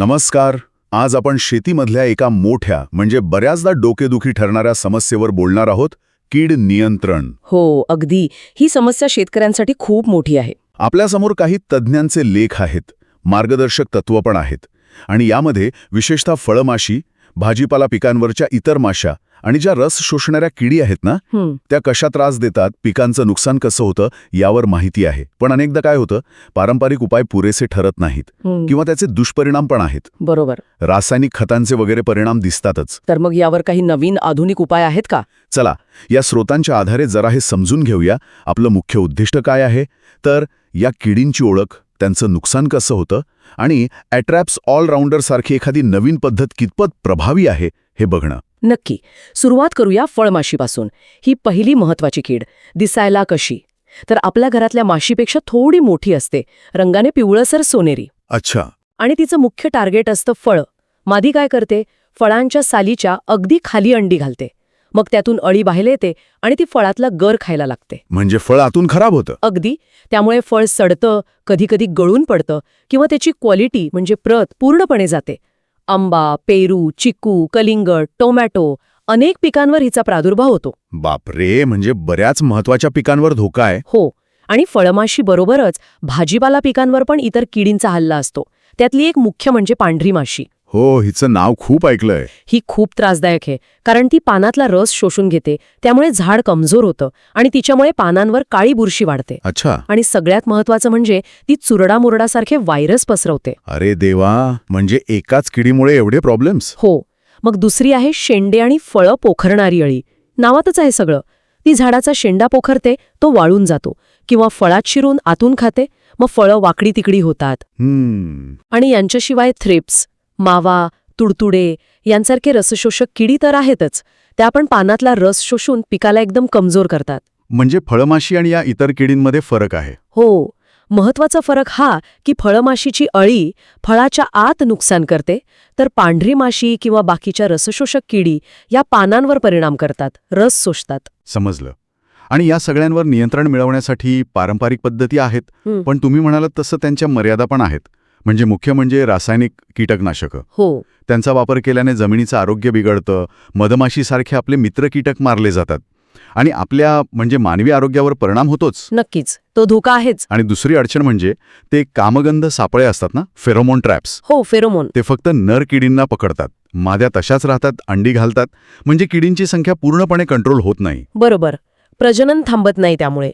नमस्कार. आज आपण शेतीमधल्या एका मोठ्या म्हणजे बऱ्याचदा डोकेदुखी ठरणाऱ्या समस्येवर बोलणार आहोत कीड नियंत्रण. हो अगदी. ही समस्या शेतकऱ्यांसाठी खूप मोठी आहे. आपल्यासमोर काही तज्ज्ञांचे लेख आहेत मार्गदर्शक तत्व पण आहेत. आणि यामध्ये विशेषतः फळमाशी भाजीपाला पिकांवरच्या इतर माश्या आणि ज्या रस शोषणाऱ्या किडी आहेत ना त्या कशा त्रास देतात पिकांचं नुकसान कसं होतं यावर माहिती आहे. पण अनेकदा काय होतं पारंपरिक उपाय पुरेसे ठरत नाहीत किंवा त्याचे दुष्परिणाम पण आहेत. बरोबर. रासायनिक खतांचे वगैरे परिणाम दिसतातच. तर मग यावर काही नवीन आधुनिक उपाय आहेत का? चला या स्रोतांच्या आधारे जरा हे समजून घेऊया आपलं मुख्य उद्दिष्ट काय आहे? तर या किडींची ओळख त्यांचं नुकसान कसं होतं आणि ॲट्रॅप्स ऑलराऊंडर सारखी एखादी नवीन पद्धत कितपत प्रभावी आहे हे बघणं. नक्की. सुरुवात करूया फळमाशीपासून ही पहिली महत्वाची कीड दिसायला कशी? तर आपल्या घरातल्या माशीपेक्षा थोडी मोठी असते. रंगाने पिवळसर सोनेरी. अच्छा. आणि तिचं मुख्य टार्गेट असतं फळ. मादी काय करते? फळांच्या सालीच्या अगदी खाली अंडी घालते. मग त्यातून अळी बाहेर येते आणि ती फळातला गर खायला लागते. म्हणजे फळ आतून खराब होतं? अगदी. त्यामुळे फळ सडतं कधीकधी गळून पडतं किंवा त्याची क्वालिटी म्हणजे प्रत पूर्णपणे जाते. आंबा पेरू चिकू कलिंगड टोमॅटो अनेक पिकांवर हिचा प्रादुर्भाव होतो. बापरे म्हणजे बऱ्याच महत्त्वाच्या पिकांवर धोका आहे? हो. आणि फळमाशी बरोबरच भाजीपाला पिकांवर पण इतर किडींचा हल्ला असतो. त्यातली एक मुख्य म्हणजे पांढरी माशी. हो हिचं नाव खूप ऐकलंय. ही खूप त्रासदायक आहे कारण ती पानातला रस शोषून घेते त्यामुळे झाड कमजोर होतं आणि तिच्यामुळे पानांवर काळी बुरशी वाढते. अच्छा. आणि सगळ्यात महत्वाचं म्हणजे ती चुरडामुरडासारखे व्हायरस पसरवते. अरे देवा म्हणजे एकाच किडीमुळे एवढे प्रॉब्लेम्स हो मग दुसरी आहे शेंडे आणि फळं पोखरणारी अळी. नावातच आहे सगळं. ती झाडाचा शेंडा पोखरते तो वाळून जातो किंवा फळात शिरून आतून खाते मग फळं वाकडी तिकडी होतात आणि यांच्याशिवाय थ्रिप्स मावा तुडतुडे यांसारखे रसशोषक किडी तर आहेतच. त्या पण पानातला रस शोषून पिकाला एकदम कमजोर करतात. म्हणजे फळमाशी आणि या इतर किडींमध्ये फरक आहे. हो. महत्त्वाचा फरक हा की फळमाशीची अळी फळाच्या आत नुकसान करते तर पांढरी माशी किंवा बाकीच्या रसशोषक किडी या पानांवर परिणाम करतात रस शोषतात. समजलं. आणि या सगळ्यांवर नियंत्रण मिळवण्यासाठी पारंपरिक पद्धती आहेत. पण तुम्ही म्हणालात तसं त्यांच्या मर्यादा पण आहेत. म्हणजे मुख्य म्हणजे रासायनिक कीटकनाशकं. हो. त्यांचा वापर केल्याने जमिनीचं आरोग्य बिघडतं मधमाशीसारखे आपले मित्र कीटक मारले जातात. आणि आपल्या म्हणजे मानवी आरोग्यावर परिणाम होतोच. नक्कीच. तो धोका आहेच. आणि दुसरी अडचण म्हणजे ते कामगंध सापळे असतात ना फेरोमोन ट्रॅप्स. हो फेरोमोन. ते फक्त नर किडींना पकडतात. माद्या तशाच राहतात अंडी घालतात. म्हणजे किडींची संख्या पूर्णपणे कंट्रोल होत नाही. बरोबर. प्रजनन थांबत नाही त्यामुळे.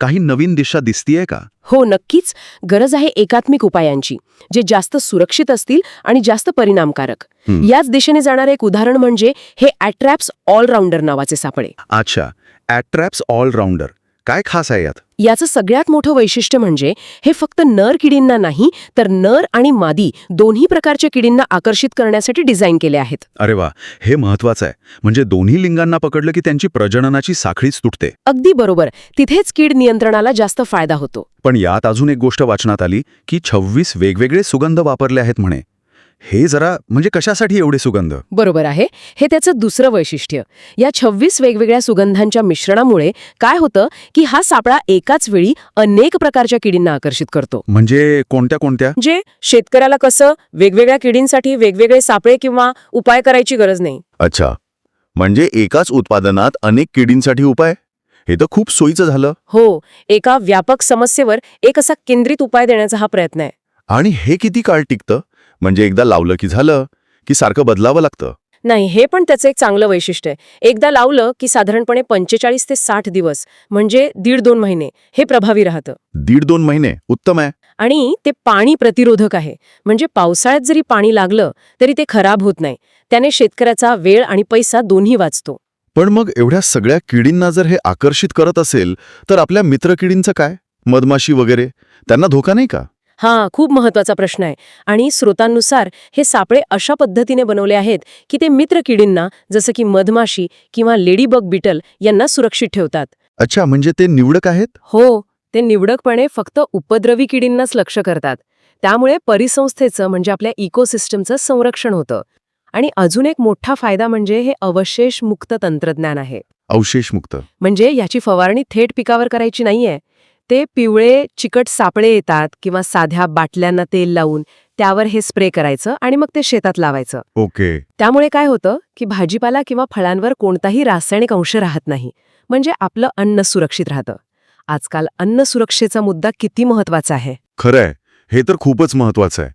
काही नवीन दिशा दिसतीये का? हो नक्कीच. गरज आहे एकात्मिक उपायांची जे जास्त सुरक्षित असतील आणि जास्त परिणामकारक. याच दिशेने जाणारे एक उदाहरण म्हणजे हे ॲट्रॅप्स ऑलराऊंडर नावाचे सापळे. अच्छा. ॲट्रॅप्स ऑलराऊंडर. काय खास आहे यात? याचं सगळ्यात मोठं वैशिष्ट्य म्हणजे हे फक्त नर किडींना नाही तर नर आणि मादी दोन्ही प्रकारच्या किडींना आकर्षित करण्यासाठी डिझाईन केले आहेत. अरे वा हे महत्वाचं आहे. म्हणजे दोन्ही लिंगांना पकडलं की त्यांची प्रजननाची साखळीच तुटते. अगदी बरोबर. तिथेच कीड नियंत्रणाला जास्त फायदा होतो. पण यात अजून एक गोष्ट वाचनात आली की छव्वीस वेगवेगळे सुगंध वापरले आहेत म्हणे. हे जरा म्हणजे कशासाठी एवढे सुगंध? बरोबर आहे. हे त्याचं दुसरं वैशिष्ट्य. या छव्वीस वेगवेगळ्या सुगंधांच्या मिश्रणामुळे काय होतं की हा सापळा एकाच वेळी अनेक प्रकारच्या किडींना आकर्षित करतो. म्हणजे कोणत्या कोणत्या? म्हणजे शेतकऱ्याला कसं वेगवेगळ्या किडींसाठी वेगवेगळे सापळे किंवा उपाय करायची गरज नाही. अच्छा. म्हणजे एकाच उत्पादनात अनेक किडींसाठी उपाय? हे तर खूप सोयीचं झालं. हो. एका व्यापक समस्येवर एक असा केंद्रित उपाय देण्याचा हा प्रयत्न आहे. आणि हे किती काळ टिकतं? म्हणजे एकदा लावलं की झालं की सारखं बदलावं लागतं? नाही हे पण त्याचं एक चांगलं वैशिष्ट्य आहे. एकदा लावलं की साधारणपणे पंचेचाळीस ते साठ दिवस म्हणजे दीड दोन महिने हे प्रभावी राहतं. दीड दोन महिने? उत्तम आहे. आणि ते पाणी प्रतिरोधक आहे. म्हणजे पावसाळ्यात जरी पाणी लागलं तरी ते खराब होत नाही. त्याने शेतकऱ्याचा वेळ आणि पैसा दोन्ही वाचतो. पण मग एवढ्या सगळ्या किडींना जर हे आकर्षित करत असेल तर आपल्या मित्र किडींचं काय? मधमाशी वगैरे त्यांना धोका नाही का? हा खूप महत्त्वाचा प्रश्न आहे. आणि स्रोतांनुसार हे सापळे अशा पद्धतीने बनवले आहेत की ते मित्र किडींना जसं की मधमाशी किंवा लेडीबग बिटल यांना सुरक्षित ठेवतात. अच्छा म्हणजे ते निवडक आहेत? हो ते निवडकपणे फक्त उपद्रवी किडींनाच लक्ष करतात. त्यामुळे परिसंस्थेचं म्हणजे आपल्या इकोसिस्टमचं संरक्षण होतं. आणि अजून एक मोठा फायदा म्हणजे हे अवशेष मुक्त तंत्रज्ञान आहे. अवशेषमुक्त. म्हणजे याची फवारणी थेट पिकावर करायची नाहीये. ते पिवळे चिकट सापळे येतात किंवा साध्या बाटल्यांना तेल लावून त्यावर हे स्प्रे करायचं आणि मग ते शेतात लावायचं. ओके. त्यामुळे काय होतं की भाजीपाला किंवा फळांवर कोणताही रासायनिक अंश राहत नाही म्हणजे आपलं अन्न सुरक्षित राहतं. आजकाल अन्न सुरक्षेचा मुद्दा किती महत्त्वाचा आहे? खरंय. हे तर खूपच महत्वाचं आहे.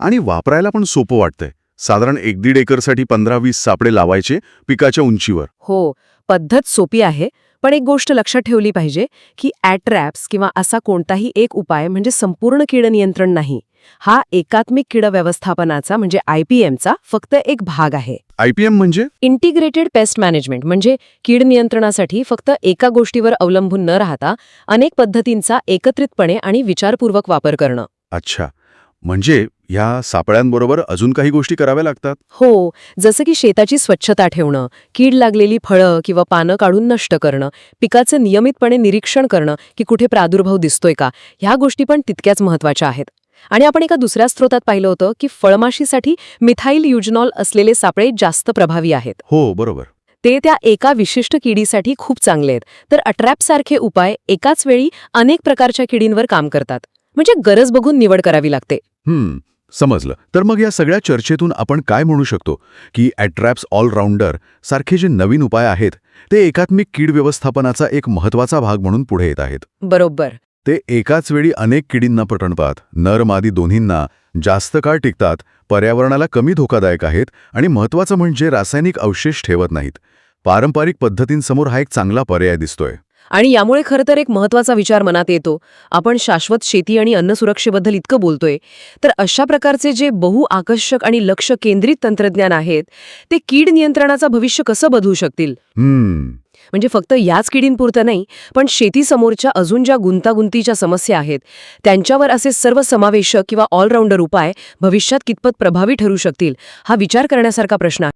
आणि वापरायला पण सोपं वाटतंय. साधारण एक दीड एकरसाठी पंधरा वीस सापडे लावायचे पिकाच्या उंचीवर. हो पद्धत सोपी आहे पण एक गोष्ट लक्षात ठेवली पाहिजे की ॲट्रॅप्स किंवा असा कोणताही एक उपाय म्हणजे संपूर्ण कीड नियंत्रण नाही. हा एकात्मिक कीड व्यवस्थापनाचा म्हणजे आयपीएमचा फक्त एक भाग आहे. आयपीएम म्हणजे? इंटिग्रेटेड पेस्ट मॅनेजमेंट म्हणजे कीड नियंत्रणासाठी फक्त एका गोष्टीवर अवलंबून न राहता अनेक पद्धतींचा एकत्रितपणे आणि विचारपूर्वक वापर करणं. अच्छा. म्हणजे ह्या सापळ्यांबरोबर अजून काही गोष्टी कराव्या लागतात? हो जसं की शेताची स्वच्छता ठेवणं कीड लागलेली फळं किंवा पानं काढून नष्ट करणं पिकाचं नियमितपणे निरीक्षण करणं की कुठे प्रादुर्भाव दिसतोय का ह्या गोष्टी पण तितक्याच महत्त्वाच्या आहेत. आणि आपण एका दुसऱ्या स्रोतात पाहिलं होतं की फळमाशीसाठी मिथाईल युजनॉल असलेले सापळे जास्त प्रभावी आहेत. हो बरोबर. ते त्या एका विशिष्ट किडीसाठी खूप चांगले आहेत. तर अट्रॅपसारखे उपाय एकाच वेळी अनेक प्रकारच्या किडींवर काम करतात. म्हणजे गरज बघून निवड करावी लागते. हम्म समजलं. तर मग या सगळ्या चर्चेतून आपण काय म्हणू शकतो? की ॲट्रॅप्स ऑलराऊंडर सारखे जे नवीन उपाय आहेत ते एकात्मिक कीड व्यवस्थापनाचा एक महत्त्वाचा भाग म्हणून पुढे येत आहेत. बरोबर. ते एकाच वेळी अनेक किडींना पटणपात नर मादी दोन्हींना जास्त काळ टिकतात पर्यावरणाला कमी धोकादायक आहेत आणि महत्वाचं म्हणजे रासायनिक अवशेष ठेवत नाहीत. पारंपरिक पद्धतींसमोर हा एक चांगला पर्याय दिसतोय. आणि यामुळे खरं तर एक महत्त्वाचा विचार मनात येतो. आपण शाश्वत शेती आणि अन्न सुरक्षेबद्दल इतकं बोलतोय तर अशा प्रकारचे जे बहुआकर्षक आणि लक्ष केंद्रित तंत्रज्ञान आहेत ते कीड नियंत्रणाचं भविष्य कसं बदलू शकतील? म्हणजे फक्त याच किडींपुरतं नाही पण शेतीसमोरच्या अजून ज्या गुंतागुंतीच्या समस्या आहेत त्यांच्यावर असे सर्व समावेशक किंवा ऑलराऊंडर उपाय भविष्यात कितपत प्रभावी ठरू शकतील हा विचार करण्यासारखा प्रश्न आहे.